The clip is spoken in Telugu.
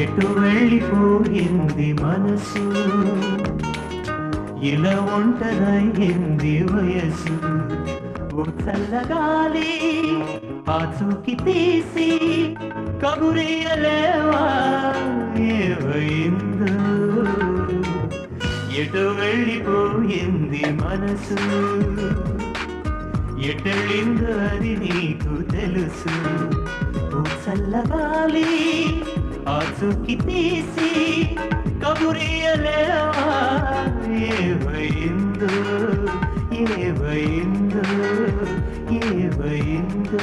ఎటు వెళ్ళిపోయింది మనసు? ఇలా ఒంటరయ్యింది వయసు. ఓ చల్లగాలి పాచుకి తీసి కబురియలేవా ఏమైందో? ఎటు వెళ్ళిపోయింది మనసు? ఎటెళ్ళిందో అది నీకు తెలుసు. ఓ చల్లగాలి ఆచూకి తీసి కబురియలేవా ఏమైందో ఏమైందో ఏమైందో